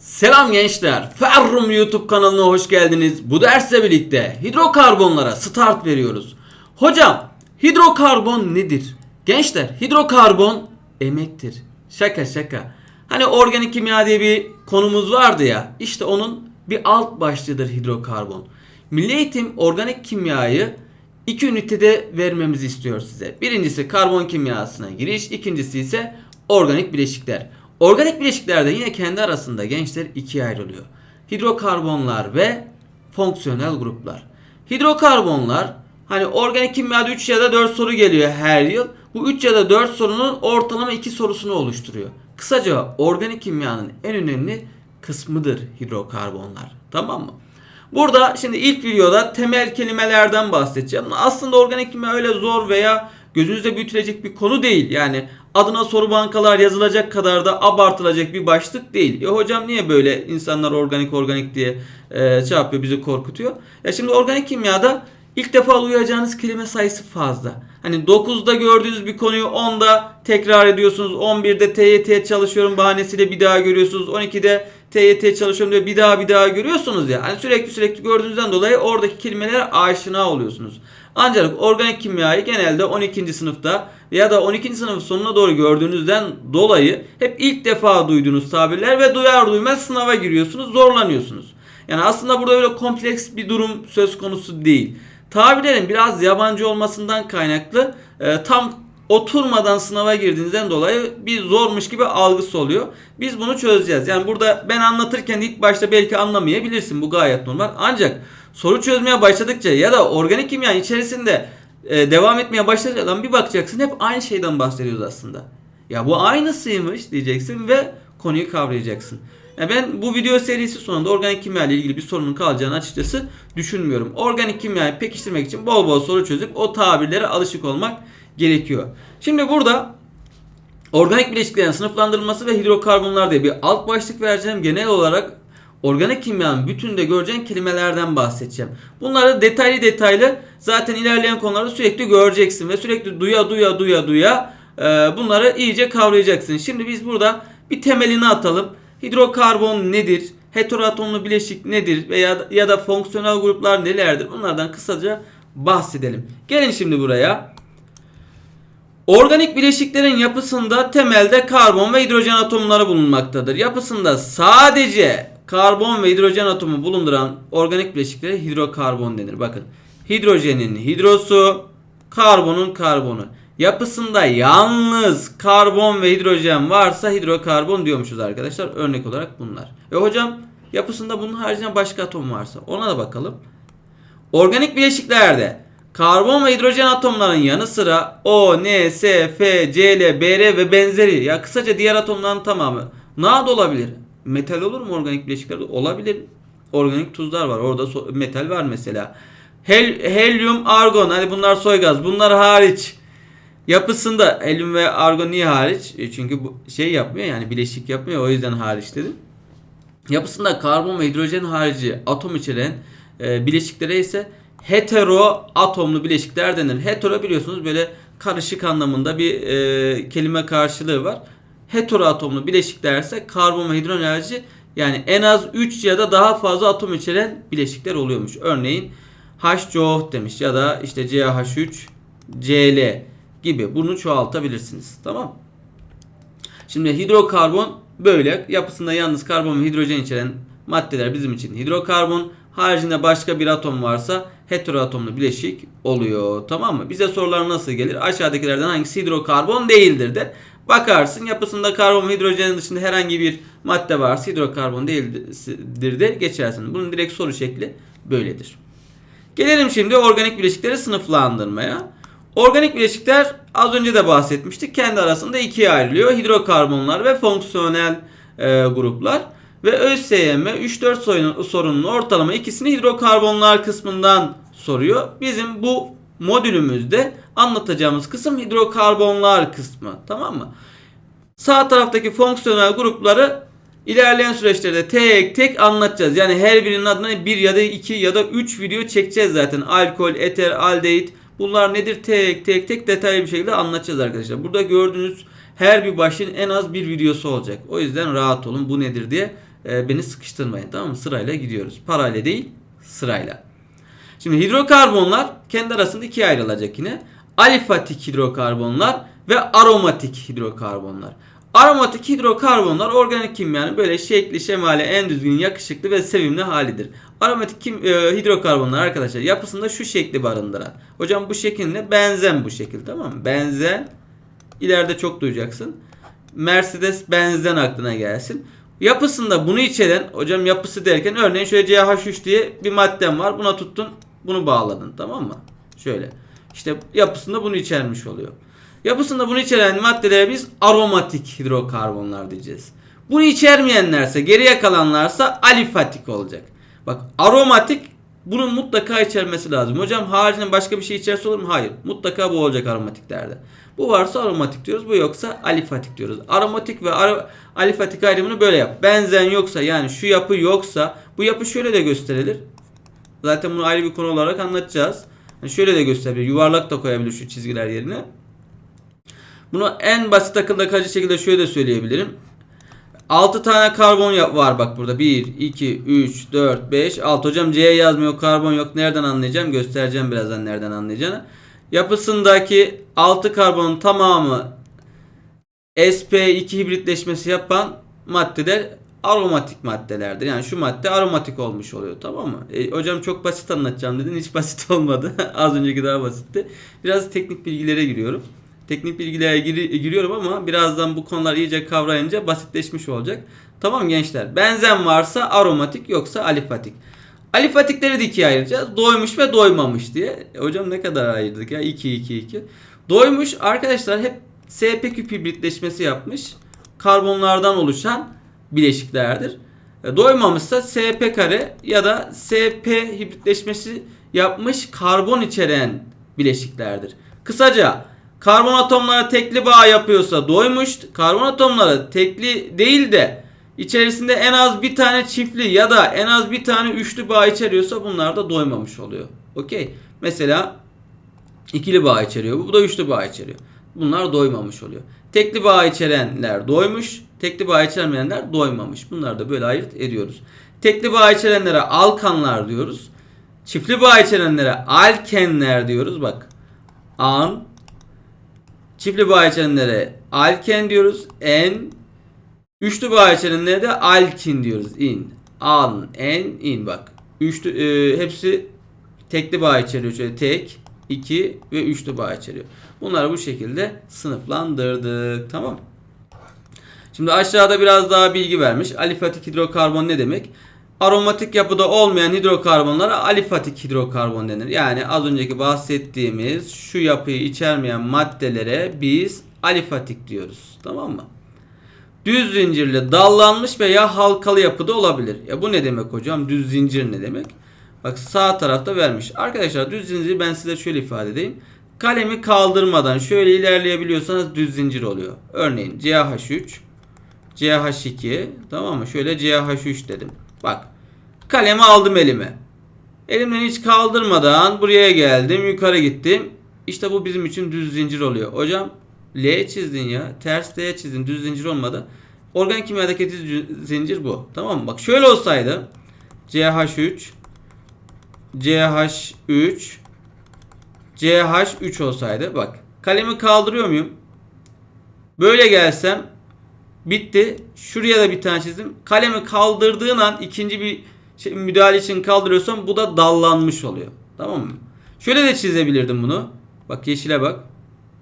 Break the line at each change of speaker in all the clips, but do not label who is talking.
Selam gençler. Ferrum YouTube kanalına hoş geldiniz. Bu dersle birlikte hidrokarbonlara start veriyoruz. Hocam, hidrokarbon nedir? Gençler, hidrokarbon emektir. Şaka şaka. Hani organik kimya diye bir konumuz vardı ya. İşte onun bir alt başlığıdır hidrokarbon. Milli Eğitim organik kimyayı iki ünitede vermemizi istiyor size. Birincisi karbon kimyasına giriş, ikincisi ise organik bileşikler. Organik bileşiklerde yine kendi arasında gençler ikiye ayrılıyor. Hidrokarbonlar ve fonksiyonel gruplar. Hidrokarbonlar hani organik kimyada 3 ya da 4 soru geliyor her yıl. Bu 3 ya da 4 sorunun ortalama 2 sorusunu oluşturuyor. Kısaca organik kimyanın en önemli kısmıdır hidrokarbonlar. Tamam mı? Burada şimdi ilk videoda temel kelimelerden bahsedeceğim. Aslında organik kimya öyle zor veya gözünüzde büyütülecek bir konu değil. Yani adına soru bankalar yazılacak kadar da abartılacak bir başlık değil. E hocam niye böyle insanlar organik organik diye e, şey bizi korkutuyor. Ya şimdi organik kimyada ilk defa duyacağınız kelime sayısı fazla. Hani 9'da gördüğünüz bir konuyu 10'da tekrar ediyorsunuz. 11'de TYT çalışıyorum bahanesiyle bir daha görüyorsunuz. 12'de TYT çalışıyorum diye bir daha bir daha görüyorsunuz ya. Hani sürekli sürekli gördüğünüzden dolayı oradaki kelimelere aşina oluyorsunuz. Ancak organik kimyayı genelde 12. sınıfta ya da 12. sınıf sonuna doğru gördüğünüzden dolayı hep ilk defa duyduğunuz tabirler ve duyar duymaz sınava giriyorsunuz, zorlanıyorsunuz. Yani aslında burada öyle kompleks bir durum söz konusu değil. Tabirlerin biraz yabancı olmasından kaynaklı e, tam oturmadan sınava girdiğinizden dolayı bir zormuş gibi algısı oluyor. Biz bunu çözeceğiz. Yani burada ben anlatırken ilk başta belki anlamayabilirsin. Bu gayet normal. Ancak soru çözmeye başladıkça ya da organik kimya içerisinde e, devam etmeye başladıkça bir bakacaksın hep aynı şeyden bahsediyoruz aslında. Ya bu aynısıymış diyeceksin ve konuyu kavrayacaksın. Yani ben bu video serisi sonunda organik kimya ile ilgili bir sorunun kalacağını açıkçası düşünmüyorum. Organik kimyayı pekiştirmek için bol bol soru çözüp o tabirlere alışık olmak gerekiyor. Şimdi burada organik bileşiklerin sınıflandırılması ve hidrokarbonlar diye bir alt başlık vereceğim. Genel olarak organik kimyanın bütününde göreceğin kelimelerden bahsedeceğim. Bunları detaylı detaylı zaten ilerleyen konularda sürekli göreceksin ve sürekli duya duya duya duya e, bunları iyice kavrayacaksın. Şimdi biz burada bir temelini atalım. Hidrokarbon nedir? Heteroatomlu bileşik nedir? Veya ya da fonksiyonel gruplar nelerdir? Bunlardan kısaca bahsedelim. Gelin şimdi buraya. Organik bileşiklerin yapısında temelde karbon ve hidrojen atomları bulunmaktadır. Yapısında sadece karbon ve hidrojen atomu bulunduran organik bileşiklere hidrokarbon denir. Bakın hidrojenin hidrosu, karbonun karbonu. Yapısında yalnız karbon ve hidrojen varsa hidrokarbon diyormuşuz arkadaşlar. Örnek olarak bunlar. E hocam yapısında bunun haricinde başka atom varsa ona da bakalım. Organik bileşiklerde karbon ve hidrojen atomların yanı sıra O, N, S, F, C, L, B, R ve benzeri ya kısaca diğer atomların tamamı NaD olabilir. Metal olur mu organik bileşiklerde? Olabilir. Organik tuzlar var. Orada so- metal var mesela. Hel helyum, argon. Hani bunlar soy gaz. Bunlar hariç. Yapısında helyum ve argon niye hariç? E Çünkü bu şey yapmıyor yani bileşik yapmıyor. O yüzden hariç dedim. Yapısında karbon ve hidrojen harici atom içeren e, bileşiklere ise hetero atomlu bileşikler denir. Hetero biliyorsunuz böyle karışık anlamında bir e, kelime karşılığı var. Hetero atomlu bileşikler ise karbon ve hidrojen harici yani en az 3 ya da daha fazla atom içeren bileşikler oluyormuş. Örneğin HCO demiş ya da işte CH3, Cl gibi bunu çoğaltabilirsiniz. Tamam Şimdi hidrokarbon böyle yapısında yalnız karbon ve hidrojen içeren maddeler bizim için hidrokarbon. Haricinde başka bir atom varsa heteroatomlu bileşik oluyor. Tamam mı? Bize sorular nasıl gelir? Aşağıdakilerden hangisi hidrokarbon değildir der. Bakarsın yapısında karbon ve hidrojenin dışında herhangi bir madde varsa hidrokarbon değildir de geçersin. Bunun direkt soru şekli böyledir. Gelelim şimdi organik bileşikleri sınıflandırmaya. Organik bileşikler az önce de bahsetmiştik. Kendi arasında ikiye ayrılıyor. Hidrokarbonlar ve fonksiyonel e, gruplar. Ve ÖSYM 3-4 sorunun, ortalama ikisini hidrokarbonlar kısmından soruyor. Bizim bu modülümüzde anlatacağımız kısım hidrokarbonlar kısmı. Tamam mı? Sağ taraftaki fonksiyonel grupları ilerleyen süreçlerde tek tek anlatacağız. Yani her birinin adına bir ya da iki ya da üç video çekeceğiz zaten. Alkol, eter, aldehit bunlar nedir tek tek tek detaylı bir şekilde anlatacağız arkadaşlar. Burada gördüğünüz her bir başlığın en az bir videosu olacak. O yüzden rahat olun bu nedir diye e, beni sıkıştırmayın tamam mı? Sırayla gidiyoruz. Parayla değil sırayla. Şimdi hidrokarbonlar kendi arasında ikiye ayrılacak yine. Alifatik hidrokarbonlar ve aromatik hidrokarbonlar. Aromatik hidrokarbonlar organik kimyanın böyle şekli şemali en düzgün, yakışıklı ve sevimli halidir. Aromatik kim, e, hidrokarbonlar arkadaşlar yapısında şu şekli barındıran. Hocam bu şekil ne? Benzen bu şekil tamam mı? Benzen ileride çok duyacaksın. Mercedes Benz'den aklına gelsin. Yapısında bunu içeren hocam yapısı derken örneğin şöyle CH3 diye bir maddem var. Buna tuttun bunu bağladın tamam mı? Şöyle. İşte yapısında bunu içermiş oluyor. Yapısında bunu içeren maddelere biz aromatik hidrokarbonlar diyeceğiz. Bunu içermeyenlerse geriye kalanlarsa alifatik olacak. Bak aromatik bunun mutlaka içermesi lazım. Hocam haricinde başka bir şey içerse olur mu? Hayır. Mutlaka bu olacak aromatiklerde. Bu varsa aromatik diyoruz. Bu yoksa alifatik diyoruz. Aromatik ve aro- alifatik ayrımını böyle yap. Benzen yoksa yani şu yapı yoksa bu yapı şöyle de gösterilir. Zaten bunu ayrı bir konu olarak anlatacağız. Yani şöyle de gösterebilir. Yuvarlak da koyabilir şu çizgiler yerine. Bunu en basit akılda kalıcı şekilde şöyle de söyleyebilirim. 6 tane karbon var bak burada. 1, 2, 3, 4, 5, 6. Hocam C yazmıyor karbon yok. Nereden anlayacağım? Göstereceğim birazdan nereden anlayacağını. Yapısındaki 6 karbonun tamamı sp2 hibritleşmesi yapan maddeler aromatik maddelerdir. Yani şu madde aromatik olmuş oluyor tamam mı? E, hocam çok basit anlatacağım dedin. Hiç basit olmadı. Az önceki daha basitti. Biraz teknik bilgilere giriyorum. Teknik bilgilere giri- giriyorum ama birazdan bu konular iyice kavrayınca basitleşmiş olacak. Tamam gençler. Benzen varsa aromatik yoksa alifatik. Alifatikleri de ikiye ayıracağız. Doymuş ve doymamış diye. E, hocam ne kadar ayırdık ya? 2 2 2. Doymuş arkadaşlar hep SP küp hibritleşmesi yapmış. Karbonlardan oluşan bileşiklerdir. E, Doymamışsa SP kare ya da SP hibritleşmesi yapmış karbon içeren bileşiklerdir. Kısaca karbon atomları tekli bağ yapıyorsa doymuş, karbon atomları tekli değil de içerisinde en az bir tane çiftli ya da en az bir tane üçlü bağ içeriyorsa bunlar da doymamış oluyor. Okey. Mesela ikili bağ içeriyor. Bu da üçlü bağ içeriyor. Bunlar doymamış oluyor. Tekli bağ içerenler doymuş, tekli bağ içermeyenler doymamış. Bunları da böyle ayırt ediyoruz. Tekli bağ içerenlere alkanlar diyoruz. Çiftli bağ içerenlere alkenler diyoruz. Bak. An. Çiftli bağ içerenlere alken diyoruz. En. Üçlü bağ içerenlere de alkin diyoruz. In. An. En. In. Bak. Üçlü, e, hepsi tekli bağ içeriyor. Şöyle tek, iki ve üçlü bağ içeriyor. Bunları bu şekilde sınıflandırdık. Tamam. Şimdi aşağıda biraz daha bilgi vermiş. Alifatik hidrokarbon ne demek? Aromatik yapıda olmayan hidrokarbonlara alifatik hidrokarbon denir. Yani az önceki bahsettiğimiz şu yapıyı içermeyen maddelere biz alifatik diyoruz. Tamam mı? Düz zincirli dallanmış veya halkalı yapıda olabilir. Ya bu ne demek hocam? Düz zincir ne demek? Bak sağ tarafta vermiş. Arkadaşlar düz zinciri ben size şöyle ifade edeyim. Kalemi kaldırmadan şöyle ilerleyebiliyorsanız düz zincir oluyor. Örneğin CH3, CH2 tamam mı? Şöyle CH3 dedim. Bak kalemi aldım elime. Elimden hiç kaldırmadan buraya geldim yukarı gittim. İşte bu bizim için düz zincir oluyor. Hocam L çizdin ya. Ters L çizdin. Düz zincir olmadı. Organik kimyadaki düz zincir bu. Tamam mı? Bak şöyle olsaydı CH3 CH3 CH3 olsaydı bak kalemi kaldırıyor muyum? Böyle gelsem bitti. Şuraya da bir tane çizdim. Kalemi kaldırdığın an ikinci bir şey, müdahale için kaldırıyorsam bu da dallanmış oluyor. Tamam mı? Şöyle de çizebilirdim bunu. Bak yeşile bak.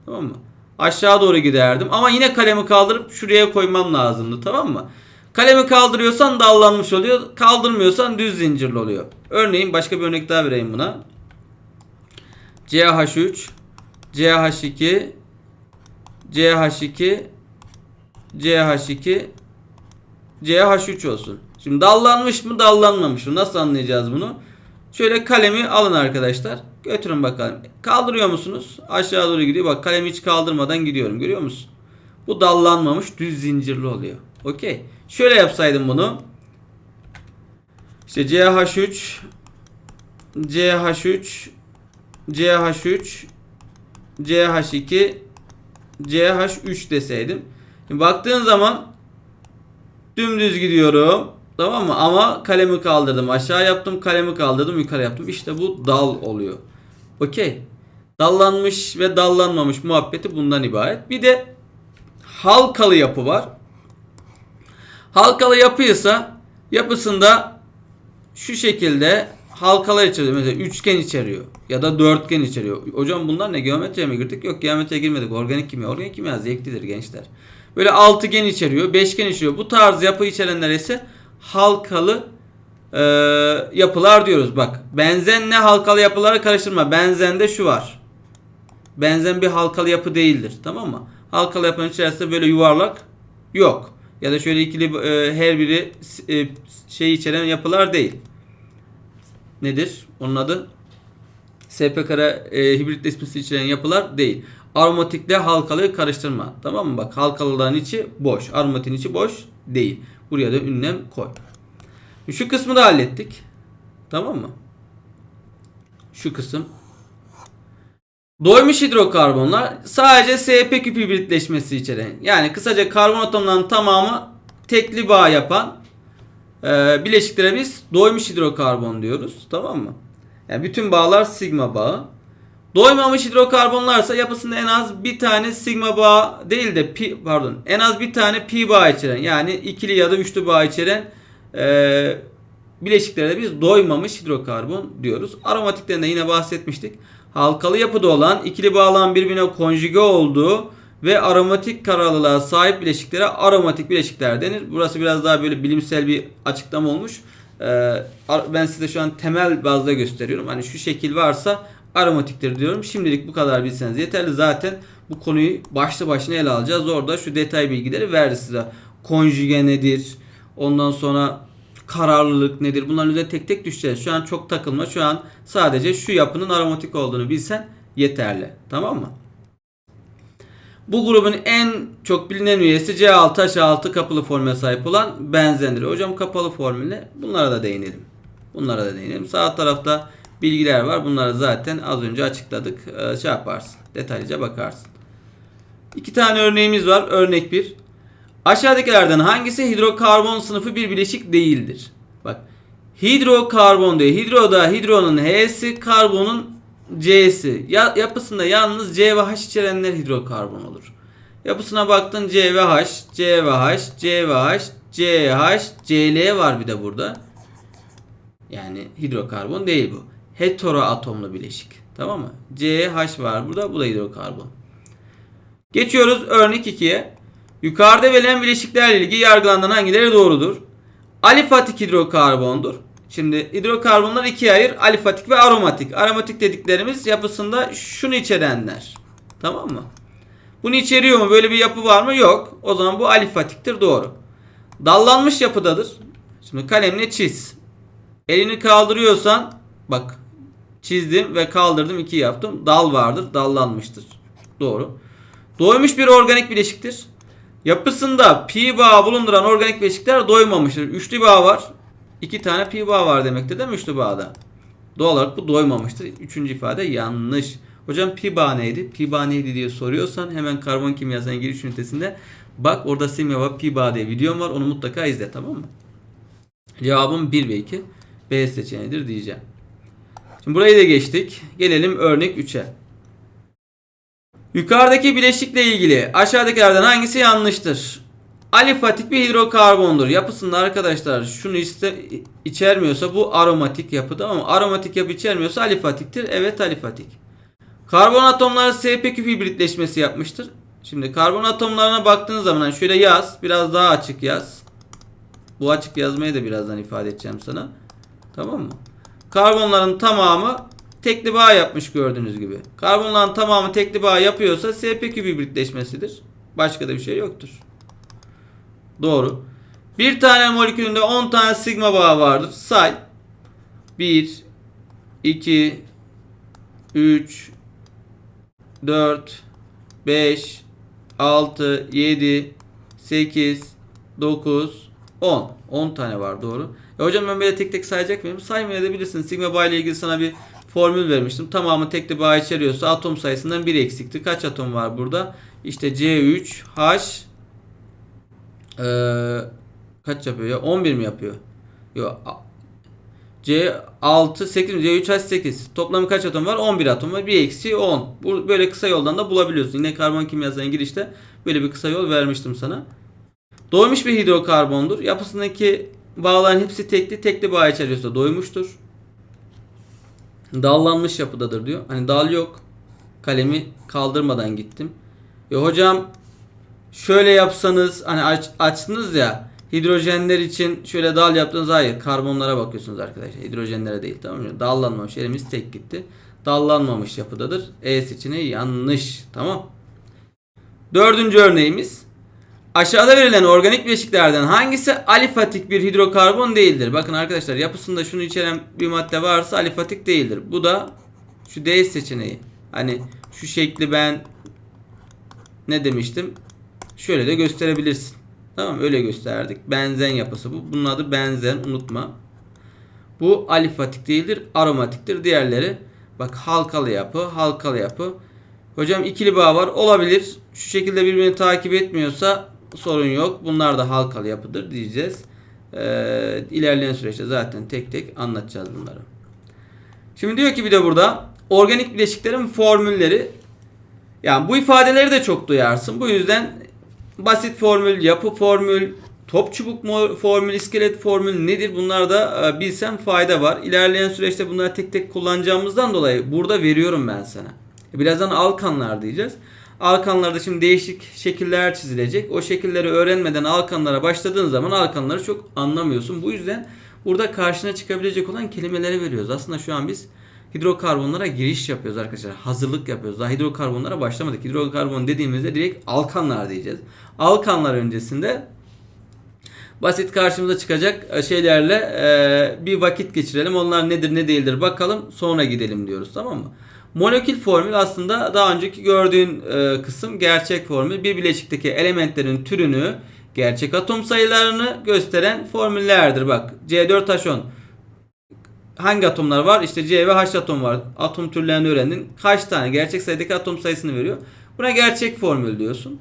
Tamam mı? Aşağı doğru giderdim ama yine kalemi kaldırıp şuraya koymam lazımdı. Tamam mı? Kalemi kaldırıyorsan dallanmış oluyor. Kaldırmıyorsan düz zincirli oluyor. Örneğin başka bir örnek daha vereyim buna. CH3 CH2 CH2 CH2 CH3 olsun. Şimdi dallanmış mı dallanmamış mı? Nasıl anlayacağız bunu? Şöyle kalemi alın arkadaşlar. Götürün bakalım. Kaldırıyor musunuz? Aşağı doğru gidiyor. Bak kalemi hiç kaldırmadan gidiyorum. Görüyor musun? Bu dallanmamış düz zincirli oluyor. Okey. Şöyle yapsaydım bunu. İşte CH3 CH3 CH3 CH2 CH3 deseydim. Şimdi baktığın zaman dümdüz gidiyorum. Tamam mı? Ama kalemi kaldırdım. Aşağı yaptım. Kalemi kaldırdım. Yukarı yaptım. İşte bu dal oluyor. Okey. Dallanmış ve dallanmamış muhabbeti bundan ibaret. Bir de halkalı yapı var. Halkalı yapıysa yapısında şu şekilde halkalar içeriyor. Mesela üçgen içeriyor ya da dörtgen içeriyor. Hocam bunlar ne? Geometriye mi girdik? Yok geometriye girmedik. Organik kimya. Organik kimya zevklidir gençler. Böyle altıgen içeriyor, beşgen içeriyor. Bu tarz yapı içerenler ise halkalı e, yapılar diyoruz. Bak benzenle halkalı yapıları karıştırma. Benzende şu var. Benzen bir halkalı yapı değildir. Tamam mı? Halkalı yapının içerisinde böyle yuvarlak yok. Ya da şöyle ikili e, her biri e, şey içeren yapılar değil. Nedir? Onun adı SP kare e, hibritleşmesi içeren yapılar değil. Aromatikle halkalıyı karıştırma. Tamam mı? Bak halkalıların içi boş. Aromatiğin içi boş değil. Buraya da ünlem koy. Şu kısmı da hallettik. Tamam mı? Şu kısım. Doymuş hidrokarbonlar sadece SP küp hibritleşmesi içeren. Yani kısaca karbon atomlarının tamamı tekli bağ yapan e, bileşiklere biz doymuş hidrokarbon diyoruz. Tamam mı? Yani bütün bağlar sigma bağı. Doymamış hidrokarbonlarsa yapısında en az bir tane sigma bağ değil de pi pardon en az bir tane pi bağ içeren yani ikili ya da üçlü bağ içeren e, bileşiklere biz doymamış hidrokarbon diyoruz. Aromatiklerinden yine bahsetmiştik. Halkalı yapıda olan ikili bağlan birbirine konjüge olduğu ve aromatik karalılığa sahip bileşiklere aromatik bileşikler denir. Burası biraz daha böyle bilimsel bir açıklama olmuş. Ee, ben size şu an temel bazda gösteriyorum. Hani şu şekil varsa aromatiktir diyorum. Şimdilik bu kadar bilseniz yeterli. Zaten bu konuyu başlı başına ele alacağız. Orada şu detay bilgileri verdi size. Konjüge nedir? Ondan sonra kararlılık nedir? Bunların üzerine tek tek düşeceğiz. Şu an çok takılma. Şu an sadece şu yapının aromatik olduğunu bilsen yeterli. Tamam mı? Bu grubun en çok bilinen üyesi C6H6 kapalı formüle sahip olan benzendir. Hocam kapalı formüle bunlara da değinelim. Bunlara da değinelim. Sağ tarafta bilgiler var. Bunları zaten az önce açıkladık. Ee, şey yaparsın. Detaylıca bakarsın. İki tane örneğimiz var. Örnek 1. Aşağıdakilerden hangisi hidrokarbon sınıfı bir bileşik değildir? Bak. Hidrokarbon diyor. Hidroda hidronun H'si, karbonun C'si. Ya, yapısında yalnız C ve H içerenler hidrokarbon olur. Yapısına baktın C ve H, C ve H, C ve H, C, H, Cl var bir de burada. Yani hidrokarbon değil bu. Heteroatomlu bileşik. Tamam mı? C, H var burada. Bu da hidrokarbon. Geçiyoruz örnek 2'ye. Yukarıda verilen bileşiklerle ilgili yargılanan hangileri doğrudur? Alifatik hidrokarbondur. Şimdi hidrokarbonlar ikiye ayır. Alifatik ve aromatik. Aromatik dediklerimiz yapısında şunu içerenler. Tamam mı? Bunu içeriyor mu? Böyle bir yapı var mı? Yok. O zaman bu alifatiktir. Doğru. Dallanmış yapıdadır. Şimdi kalemle çiz. Elini kaldırıyorsan bak çizdim ve kaldırdım iki yaptım. Dal vardır. Dallanmıştır. Doğru. Doymuş bir organik bileşiktir. Yapısında pi bağı bulunduran organik bileşikler doymamıştır. Üçlü bağ var. İki tane pi bağ var demektir değil mi üçlü bağda? Doğal olarak bu doymamıştır. Üçüncü ifade yanlış. Hocam pi bağ neydi? Pi bağ neydi diye soruyorsan hemen karbon kimyasına giriş ünitesinde bak orada simya ve pi bağ diye videom var. Onu mutlaka izle tamam mı? Cevabım 1 ve 2. B seçeneğidir diyeceğim. Şimdi burayı da geçtik. Gelelim örnek 3'e. Yukarıdaki bileşikle ilgili aşağıdakilerden hangisi yanlıştır? Alifatik bir hidrokarbondur. Yapısında arkadaşlar şunu iste, içermiyorsa bu aromatik yapı tamam mı? Aromatik yapı içermiyorsa alifatiktir. Evet alifatik. Karbon atomları SP küp hibritleşmesi yapmıştır. Şimdi karbon atomlarına baktığınız zaman hani şöyle yaz. Biraz daha açık yaz. Bu açık yazmayı da birazdan ifade edeceğim sana. Tamam mı? Karbonların tamamı tekli bağ yapmış gördüğünüz gibi. Karbonların tamamı tekli bağ yapıyorsa SP küp hibritleşmesidir. Başka da bir şey yoktur. Doğru. Bir tane molekülünde 10 tane sigma bağı vardır. Say. 1 2 3 4 5 6 7 8 9 10 10 tane var doğru. E hocam ben böyle tek tek sayacak mıyım? Saymayabilirsin. Sigma bağı ile ilgili sana bir formül vermiştim. Tamamı tekli bağ içeriyorsa atom sayısından 1 eksikti. Kaç atom var burada? İşte C3 H ee, kaç yapıyor ya? 11 mi yapıyor? Yok. a- C6, 8, C3H8. Toplamı kaç atom var? 11 atom var. 1 eksi 10. Bu, böyle kısa yoldan da bulabiliyorsun. Yine karbon kimyasına girişte böyle bir kısa yol vermiştim sana. Doymuş bir hidrokarbondur. Yapısındaki bağların hepsi tekli. Tekli bağ içeriyorsa doymuştur. Dallanmış yapıdadır diyor. Hani dal yok. Kalemi kaldırmadan gittim. Ya hocam şöyle yapsanız hani aç, açtınız ya hidrojenler için şöyle dal yaptınız. Hayır karbonlara bakıyorsunuz arkadaşlar. Hidrojenlere değil tamam mı? Dallanmamış elimiz tek gitti. Dallanmamış yapıdadır. E seçeneği yanlış. Tamam. Dördüncü örneğimiz. Aşağıda verilen organik bileşiklerden hangisi alifatik bir hidrokarbon değildir? Bakın arkadaşlar yapısında şunu içeren bir madde varsa alifatik değildir. Bu da şu D seçeneği. Hani şu şekli ben ne demiştim? Şöyle de gösterebilirsin. Tamam öyle gösterdik. Benzen yapısı bu. Bunun adı benzen unutma. Bu alifatik değildir, aromatiktir. Diğerleri bak halkalı yapı, halkalı yapı. Hocam ikili bağ var. Olabilir. Şu şekilde birbirini takip etmiyorsa sorun yok. Bunlar da halkalı yapıdır diyeceğiz. Ee, ilerleyen süreçte zaten tek tek anlatacağız bunları. Şimdi diyor ki bir de burada organik bileşiklerin formülleri. Yani bu ifadeleri de çok duyarsın. Bu yüzden basit formül, yapı formül, top çubuk formül, iskelet formül nedir? Bunlar da e, bilsen fayda var. İlerleyen süreçte bunları tek tek kullanacağımızdan dolayı burada veriyorum ben sana. Birazdan alkanlar diyeceğiz. Alkanlarda şimdi değişik şekiller çizilecek. O şekilleri öğrenmeden alkanlara başladığın zaman alkanları çok anlamıyorsun. Bu yüzden burada karşına çıkabilecek olan kelimeleri veriyoruz. Aslında şu an biz hidrokarbonlara giriş yapıyoruz arkadaşlar. Hazırlık yapıyoruz. Daha hidrokarbonlara başlamadık. Hidrokarbon dediğimizde direkt alkanlar diyeceğiz. Alkanlar öncesinde basit karşımıza çıkacak şeylerle e, bir vakit geçirelim. Onlar nedir ne değildir bakalım sonra gidelim diyoruz tamam mı? Molekül formül aslında daha önceki gördüğün e, kısım gerçek formül. Bir bileşikteki elementlerin türünü, gerçek atom sayılarını gösteren formüllerdir. Bak C4H10 hangi atomlar var? İşte C ve H atom var. Atom türlerini öğrendin. Kaç tane? Gerçek sayıdaki atom sayısını veriyor. Buna gerçek formül diyorsun.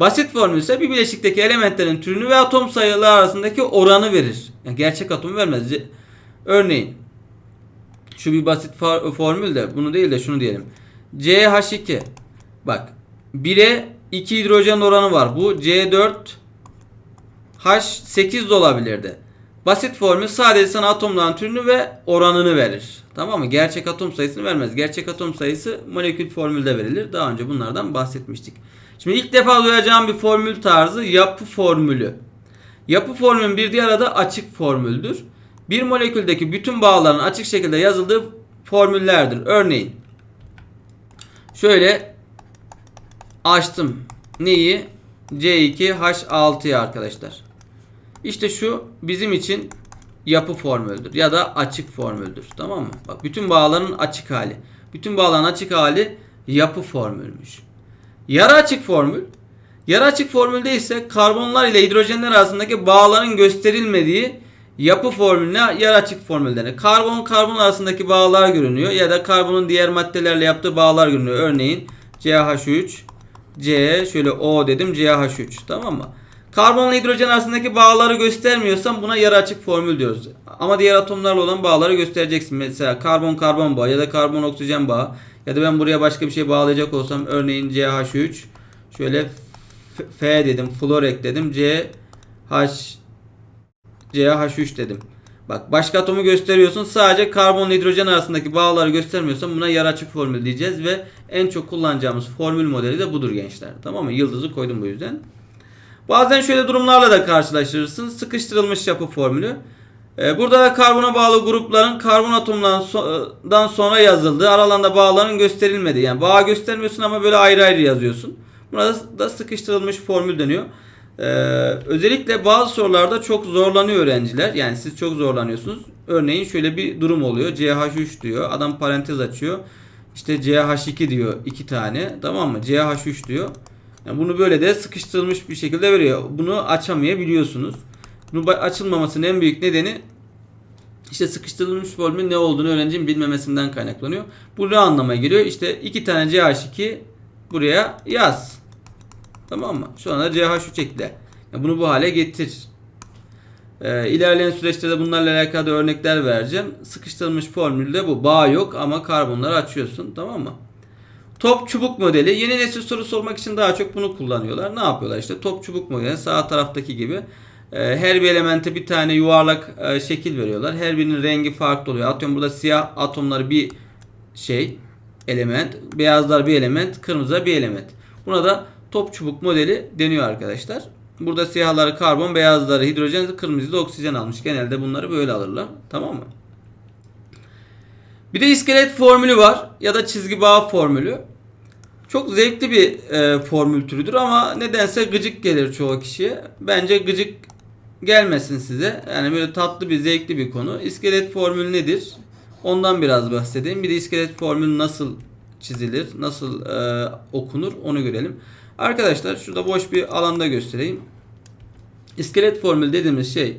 Basit formül ise bir bileşikteki elementlerin türünü ve atom sayıları arasındaki oranı verir. Yani gerçek atomu vermez. Örneğin şu bir basit for- formül de bunu değil de şunu diyelim. CH2 bak 1'e 2 hidrojen oranı var. Bu C4 H8 de olabilirdi. Basit formül sadece sana atomların türünü ve oranını verir. Tamam mı? Gerçek atom sayısını vermez. Gerçek atom sayısı molekül formülde verilir. Daha önce bunlardan bahsetmiştik. Şimdi ilk defa duyacağım bir formül tarzı yapı formülü. Yapı formülün bir diğer adı açık formüldür. Bir moleküldeki bütün bağların açık şekilde yazıldığı formüllerdir. Örneğin şöyle açtım. Neyi? C2H6'yı arkadaşlar. İşte şu bizim için yapı formüldür ya da açık formüldür. Tamam mı? Bak bütün bağların açık hali. Bütün bağların açık hali yapı formülmüş. Yarı açık formül. Yarı açık formülde ise karbonlar ile hidrojenler arasındaki bağların gösterilmediği yapı formülüne yarı açık formül denir. Karbon karbon arasındaki bağlar görünüyor ya da karbonun diğer maddelerle yaptığı bağlar görünüyor. Örneğin CH3, C şöyle O dedim CH3 tamam mı? Karbonla hidrojen arasındaki bağları göstermiyorsam buna yarı açık formül diyoruz. Ama diğer atomlarla olan bağları göstereceksin. Mesela karbon karbon bağı ya da karbon oksijen bağı ya da ben buraya başka bir şey bağlayacak olsam örneğin CH3 şöyle F, F dedim, flor ekledim. C H CH3 dedim. Bak başka atomu gösteriyorsun. Sadece karbonla hidrojen arasındaki bağları göstermiyorsan buna yarı açık formül diyeceğiz ve en çok kullanacağımız formül modeli de budur gençler. Tamam mı? Yıldızı koydum bu yüzden. Bazen şöyle durumlarla da karşılaştırırsın. Sıkıştırılmış yapı formülü. Ee, burada da karbona bağlı grupların karbon atomlarından sonra yazıldığı aralarında bağların gösterilmediği. Yani bağ göstermiyorsun ama böyle ayrı ayrı yazıyorsun. Buna da sıkıştırılmış formül deniyor. Ee, özellikle bazı sorularda çok zorlanıyor öğrenciler. Yani siz çok zorlanıyorsunuz. Örneğin şöyle bir durum oluyor. CH3 diyor. Adam parantez açıyor. İşte CH2 diyor iki tane. Tamam mı? CH3 diyor. Yani bunu böyle de sıkıştırılmış bir şekilde veriyor. Bunu açamayabiliyorsunuz. Bunun açılmamasının en büyük nedeni işte sıkıştırılmış formülün ne olduğunu öğrencinin bilmemesinden kaynaklanıyor. Bu ne anlamaya geliyor? İşte iki tane CH2 buraya yaz. Tamam mı? Şu anda CH3 ekle. Yani bunu bu hale getir. Ee, ilerleyen süreçte de bunlarla alakalı örnekler vereceğim. Sıkıştırılmış formülde bu. Bağ yok ama karbonları açıyorsun tamam mı? Top çubuk modeli. Yeni nesil soru sormak için daha çok bunu kullanıyorlar. Ne yapıyorlar işte top çubuk modeli sağ taraftaki gibi. Ee, her bir elemente bir tane yuvarlak e, şekil veriyorlar. Her birinin rengi farklı oluyor. Atıyorum burada siyah atomları bir şey element, beyazlar bir element, kırmızılar bir element. Buna da top çubuk modeli deniyor arkadaşlar. Burada siyahları karbon, beyazları hidrojen, kırmızı da oksijen almış. Genelde bunları böyle alırlar. Tamam mı? Bir de iskelet formülü var ya da çizgi bağ formülü. Çok zevkli bir e, formül türüdür ama nedense gıcık gelir çoğu kişiye. Bence gıcık gelmesin size. Yani böyle tatlı bir zevkli bir konu. İskelet formülü nedir? Ondan biraz bahsedeyim. Bir de iskelet formülü nasıl çizilir, nasıl e, okunur onu görelim. Arkadaşlar şurada boş bir alanda göstereyim. İskelet formülü dediğimiz şey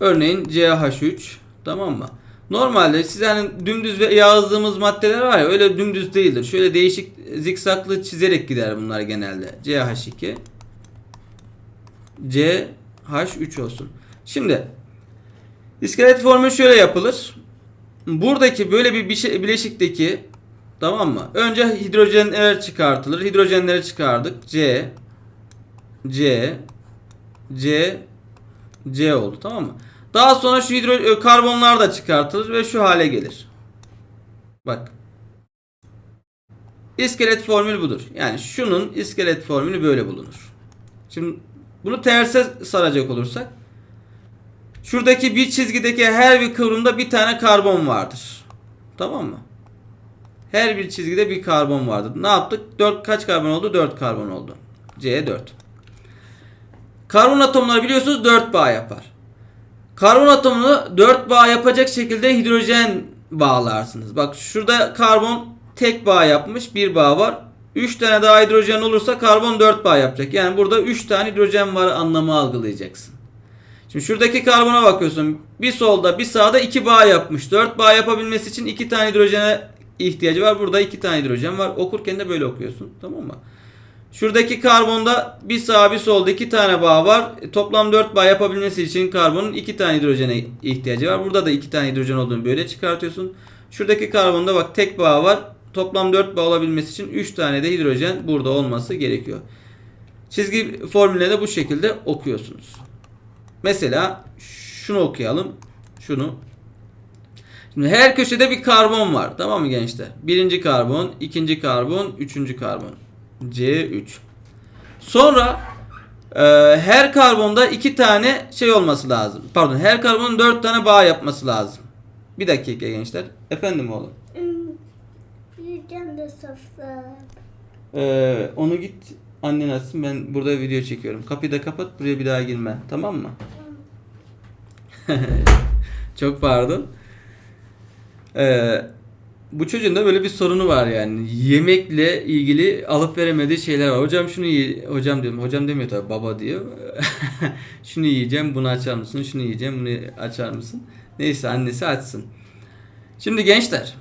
örneğin CH3 tamam mı? Normalde siz hani dümdüz ve yazdığımız maddeler var ya öyle dümdüz değildir. Şöyle değişik zikzaklı çizerek gider bunlar genelde. CH2 CH3 olsun. Şimdi iskelet formülü şöyle yapılır. Buradaki böyle bir bileşikteki tamam mı? Önce hidrojenler çıkartılır. Hidrojenleri çıkardık. C C C C oldu tamam mı? Daha sonra şu hidro e, karbonlar da çıkartılır ve şu hale gelir. Bak. İskelet formülü budur. Yani şunun iskelet formülü böyle bulunur. Şimdi bunu terse saracak olursak şuradaki bir çizgideki her bir kıvrımda bir tane karbon vardır. Tamam mı? Her bir çizgide bir karbon vardır. Ne yaptık? 4 kaç karbon oldu? 4 karbon oldu. C4. Karbon atomları biliyorsunuz 4 bağ yapar. Karbon atomunu 4 bağ yapacak şekilde hidrojen bağlarsınız. Bak şurada karbon tek bağ yapmış. Bir bağ var. 3 tane daha hidrojen olursa karbon 4 bağ yapacak. Yani burada 3 tane hidrojen var anlamı algılayacaksın. Şimdi şuradaki karbona bakıyorsun. Bir solda bir sağda 2 bağ yapmış. 4 bağ yapabilmesi için 2 tane hidrojene ihtiyacı var. Burada 2 tane hidrojen var. Okurken de böyle okuyorsun. Tamam mı? Şuradaki karbonda bir sağ bir solda iki tane bağ var. E, Toplam 4 bağ yapabilmesi için karbonun iki tane hidrojene ihtiyacı var. Burada da iki tane hidrojen olduğunu böyle çıkartıyorsun. Şuradaki karbonda bak tek bağ var. Toplam 4 bağ olabilmesi için 3 tane de hidrojen burada olması gerekiyor. Çizgi formülüne de bu şekilde okuyorsunuz. Mesela şunu okuyalım. Şunu. Şimdi her köşede bir karbon var. Tamam mı gençler? Birinci karbon, ikinci karbon, üçüncü karbon. C3. Sonra e, her karbonda iki tane şey olması lazım. Pardon her karbonun dört tane bağ yapması lazım. Bir dakika gençler. Efendim oğlum. Ee, onu git annen açsın ben burada video çekiyorum. Kapıyı da kapat buraya bir daha girme. Tamam mı? Çok pardon. Ee, bu çocuğun da böyle bir sorunu var yani. Yemekle ilgili alıp veremediği şeyler var. Hocam şunu ye hocam diyorum. Hocam demiyor tabii baba diyor. şunu yiyeceğim bunu açar mısın? Şunu yiyeceğim bunu açar mısın? Neyse annesi açsın. Şimdi gençler.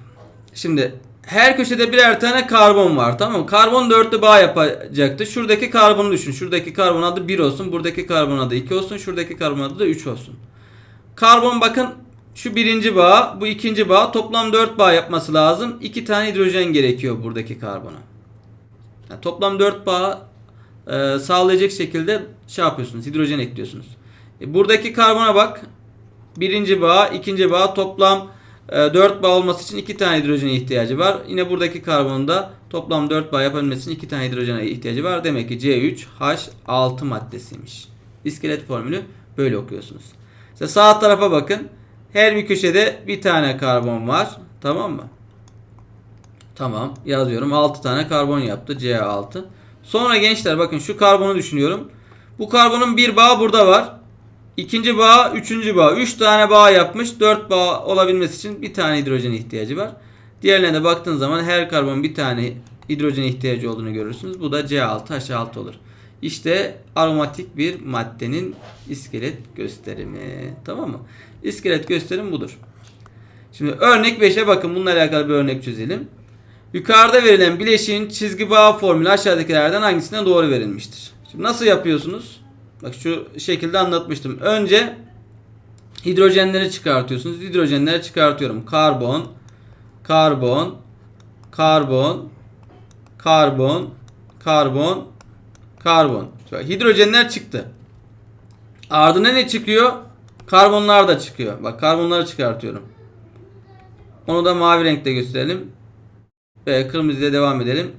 Şimdi her köşede birer tane karbon var tamam mı? Karbon dörtlü bağ yapacaktı. Şuradaki karbonu düşün. Şuradaki karbon adı 1 olsun. Buradaki karbon adı 2 olsun. Şuradaki karbon adı da 3 olsun. Karbon bakın şu birinci bağ, bu ikinci bağ toplam 4 bağ yapması lazım. 2 tane hidrojen gerekiyor buradaki karbona. Yani toplam 4 bağ e, sağlayacak şekilde şey yapıyorsunuz, hidrojen ekliyorsunuz. E, buradaki karbona bak. Birinci bağ, ikinci bağ toplam e, 4 bağ olması için 2 tane hidrojene ihtiyacı var. Yine buradaki karbonda toplam 4 bağ yapabilmesi için 2 tane hidrojene ihtiyacı var. Demek ki C3H6 maddesiymiş. İskelet formülü böyle okuyorsunuz. İşte sağ tarafa bakın. Her bir köşede bir tane karbon var. Tamam mı? Tamam. Yazıyorum. 6 tane karbon yaptı. C6. Sonra gençler bakın şu karbonu düşünüyorum. Bu karbonun bir bağı burada var. İkinci bağ, üçüncü bağ. Üç tane bağ yapmış. Dört bağ olabilmesi için bir tane hidrojen ihtiyacı var. Diğerlerine de baktığın zaman her karbon bir tane hidrojen ihtiyacı olduğunu görürsünüz. Bu da C6H6 olur. İşte aromatik bir maddenin iskelet gösterimi. Tamam mı? İskelet gösterim budur. Şimdi örnek 5'e bakın. Bununla alakalı bir örnek çözelim. Yukarıda verilen bileşiğin çizgi bağ formülü aşağıdakilerden hangisine doğru verilmiştir? Şimdi nasıl yapıyorsunuz? Bak şu şekilde anlatmıştım. Önce Hidrojenleri çıkartıyorsunuz. Hidrojenleri çıkartıyorum. Karbon, karbon, karbon, karbon, karbon, karbon. Hidrojenler çıktı. Ardına ne çıkıyor? Karbonlar da çıkıyor. Bak karbonları çıkartıyorum. Onu da mavi renkte gösterelim. Ve kırmızıya devam edelim.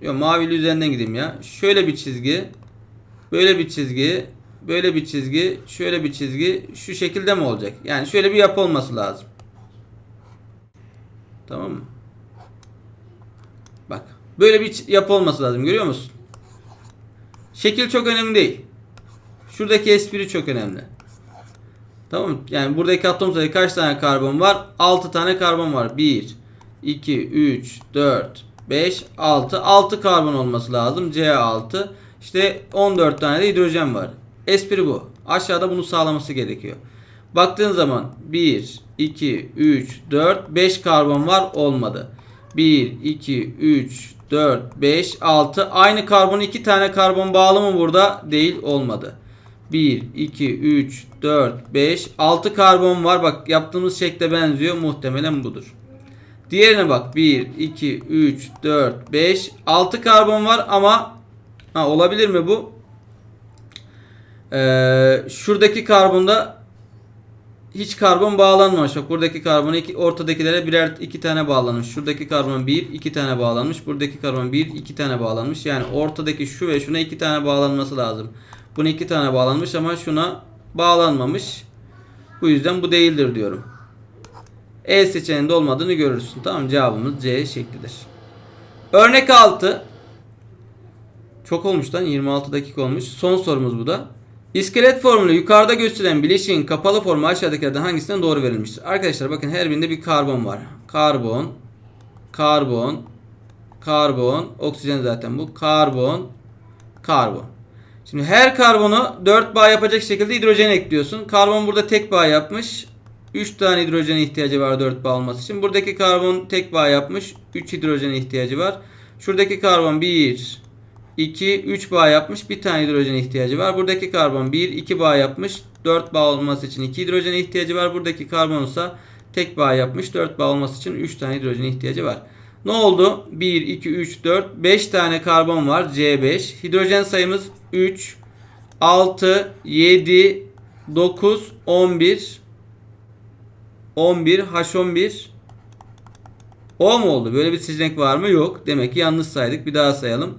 Yo, mavili üzerinden gideyim ya. Şöyle bir çizgi. Böyle bir çizgi. Böyle bir çizgi. Şöyle bir çizgi. Şu şekilde mi olacak? Yani şöyle bir yapı olması lazım. Tamam mı? Bak. Böyle bir yapı olması lazım. Görüyor musun? Şekil çok önemli değil. Şuradaki espri çok önemli. Tamam mı? Yani buradaki atom sayı kaç tane karbon var? 6 tane karbon var. 1, 2, 3, 4, 5, 6. 6 karbon olması lazım. C6. İşte 14 tane de hidrojen var. Espri bu. Aşağıda bunu sağlaması gerekiyor. Baktığın zaman 1, 2, 3, 4, 5 karbon var olmadı. 1, 2, 3, 4, 5, 6. Aynı karbon 2 tane karbon bağlı mı burada? Değil olmadı. 1, 2, 3, 4, 5, 6 karbon var. Bak yaptığımız şekle benziyor. Muhtemelen budur. Diğerine bak. 1, 2, 3, 4, 5, 6 karbon var ama ha, olabilir mi bu? Ee, şuradaki karbonda hiç karbon bağlanmamış. Bak buradaki karbon iki, ortadakilere birer iki tane bağlanmış. Şuradaki karbon bir iki tane bağlanmış. Buradaki karbon bir iki tane bağlanmış. Yani ortadaki şu ve şuna iki tane bağlanması lazım. Buna iki tane bağlanmış ama şuna bağlanmamış. Bu yüzden bu değildir diyorum. E seçeneğinde olmadığını görürsün. Tamam cevabımız C şeklidir. Örnek 6. Çok olmuş lan 26 dakika olmuş. Son sorumuz bu da. İskelet formülü yukarıda gösterilen bileşiğin kapalı formu aşağıdakilerden hangisinden doğru verilmiştir? Arkadaşlar bakın her birinde bir karbon var. Karbon, karbon, karbon, oksijen zaten bu. Karbon, karbon. Şimdi her karbonu 4 bağ yapacak şekilde hidrojen ekliyorsun. Karbon burada tek bağ yapmış. 3 tane hidrojene ihtiyacı var 4 bağ olması için. Buradaki karbon tek bağ yapmış. 3 hidrojene ihtiyacı var. Şuradaki karbon 1, 2, 3 bağ yapmış. Bir tane hidrojen ihtiyacı var. Buradaki karbon 1, 2 bağ yapmış. 4 bağ olması için 2 hidrojene ihtiyacı var. Buradaki karbon ise tek bağ yapmış. 4 bağ olması için 3 tane hidrojen ihtiyacı var. Ne oldu? 1, 2, 3, 4, 5 tane karbon var. C5. Hidrojen sayımız 3, 6, 7, 9, 11. 11, H11. O mu oldu? Böyle bir seçenek var mı? Yok. Demek ki yanlış saydık. Bir daha sayalım.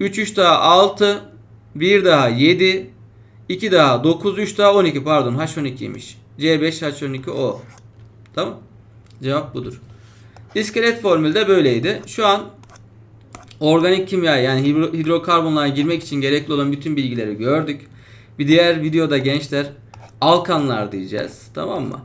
3 3 daha 6 1 daha 7 2 daha 9 3 daha 12 pardon H12'ymiş. C5 H12 O. Tamam. Cevap budur. İskelet formülü de böyleydi. Şu an organik kimya yani hidro- hidrokarbonlara girmek için gerekli olan bütün bilgileri gördük. Bir diğer videoda gençler alkanlar diyeceğiz. Tamam mı?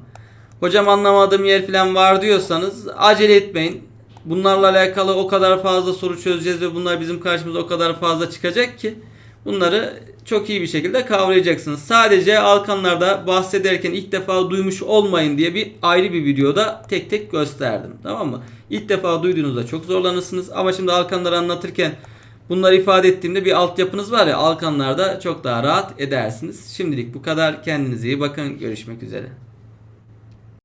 Hocam anlamadığım yer falan var diyorsanız acele etmeyin. Bunlarla alakalı o kadar fazla soru çözeceğiz ve bunlar bizim karşımıza o kadar fazla çıkacak ki bunları çok iyi bir şekilde kavrayacaksınız. Sadece alkanlarda bahsederken ilk defa duymuş olmayın diye bir ayrı bir videoda tek tek gösterdim. Tamam mı? İlk defa duyduğunuzda çok zorlanırsınız ama şimdi alkanları anlatırken bunları ifade ettiğimde bir altyapınız var ya alkanlarda çok daha rahat edersiniz. Şimdilik bu kadar. Kendinize iyi bakın. Görüşmek üzere.